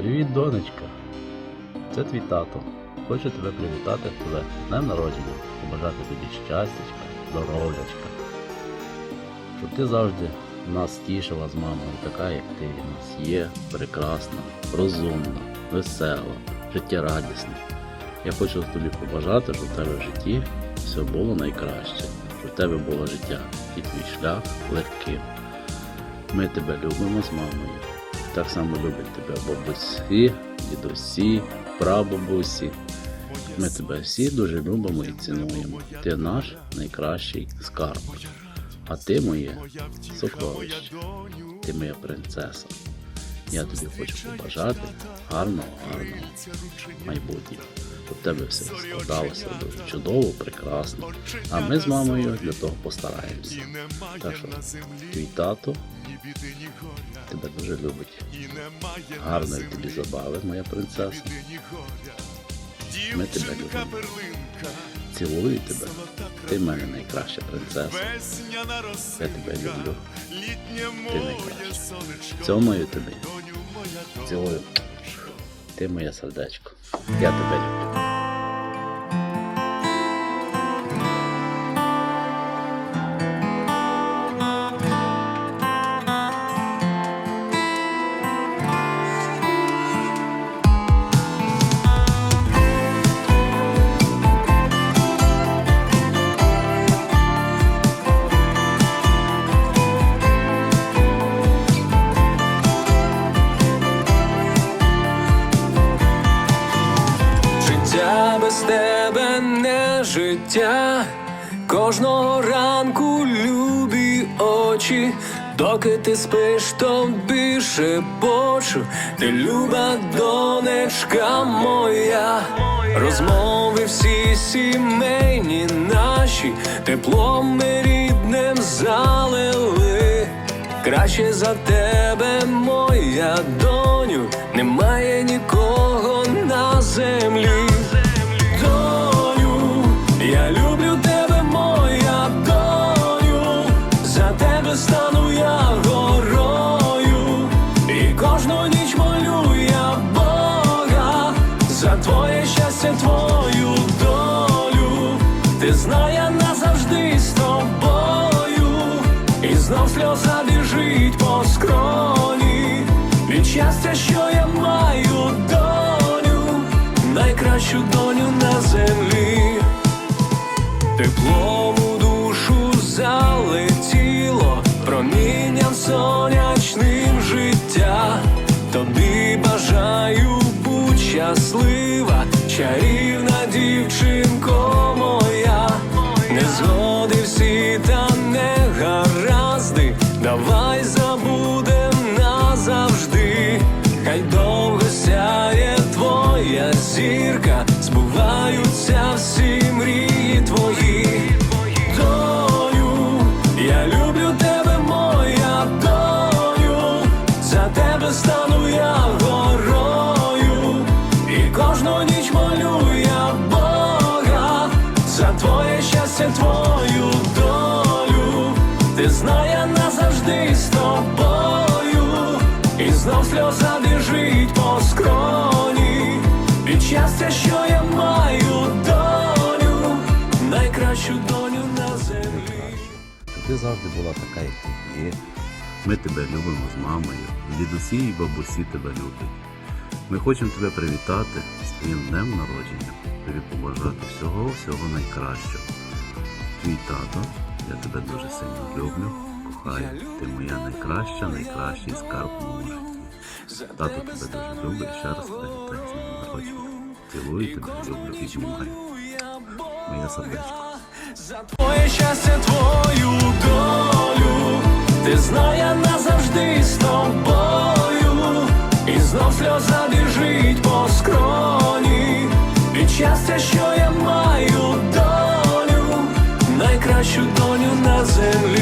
Привіт, донечка. Це твій тато. Хочу тебе привітати тебе з днем народження, побажати тобі щастячка, здоров'ячка. Щоб ти завжди нас тішила з мамою, така, як ти в нас є, прекрасна, розумна, весела, життєрадісна. Я хочу тобі побажати, щоб в тебе в житті все було найкраще, щоб в тебе було життя і твій шлях легким. Ми тебе любимо з мамою. Так само люблять тебе бабусі, дідусі, прабабусі. Ми тебе всі дуже любимо і цінуємо. Ти наш найкращий скарб. А ти моє сокровище. Ти моя принцеса. Я тобі хочу побажати гарного, гарного майбутнього. В тебе все складалося чудово, прекрасно. А ми з мамою для того постараємося. Так що твій тато тебе дуже любить. Гарної тобі забави, моя принцеса. Ми тебе любимо. Цілую тебе. Ти в мене найкраща принцеса. Я тебе люблю. Ти найкраща. Цьомаю тебе. Цілую. Ти моє сердечко. Я тебе люблю. Без тебе не життя. Кожного ранку любі очі, доки ти спиш, тобі шепочу, ти люба донечка моя, розмови всі сімейні наші, теплом ми рідним залили. Краще за тебе, моя доню, немає щастя, твою долю, ти знає назавжди з тобою, і знов сльоза біжить по скроні, від щастя, що я маю доню, найкращу доню на землі. Теплом у душу залетіло, промінням сонячним життя. Тобі бажаю будь щаслива, чарівна дівчинко моя, незгоди всі та негаразди, давай забудем назавжди, хай довго сяє твоя зірка, збуваються всі мрії твої. Доню, я люблю тебе, моя доню, за тебе стану твоє твою долю, ти знає назавжди з тобою, і знов сльоза біжить по скроні, від щастя, що я маю доню, найкращу доню на землі. Ти завжди була така, як ти є. Ми тебе любимо з мамою, дідусі і бабусі тебе люблять. Ми хочемо тебе привітати з твоїм днем народження, тобі побажати всього-всього найкращого. Твій тато, я тебе дуже сильно люблю, кохаю. Ти моя найкраща, найкращий скарб в житті. Тато тебе дуже любить, ще раз тебе вітаю з. Цілую тебе, люблю і обнімаю. Моє сердечко. За твоє щастя, твою долю, ти знає назавжди з тобою, і знов сльоза біжить по скроні, від щастя, що найкращу доню на землі.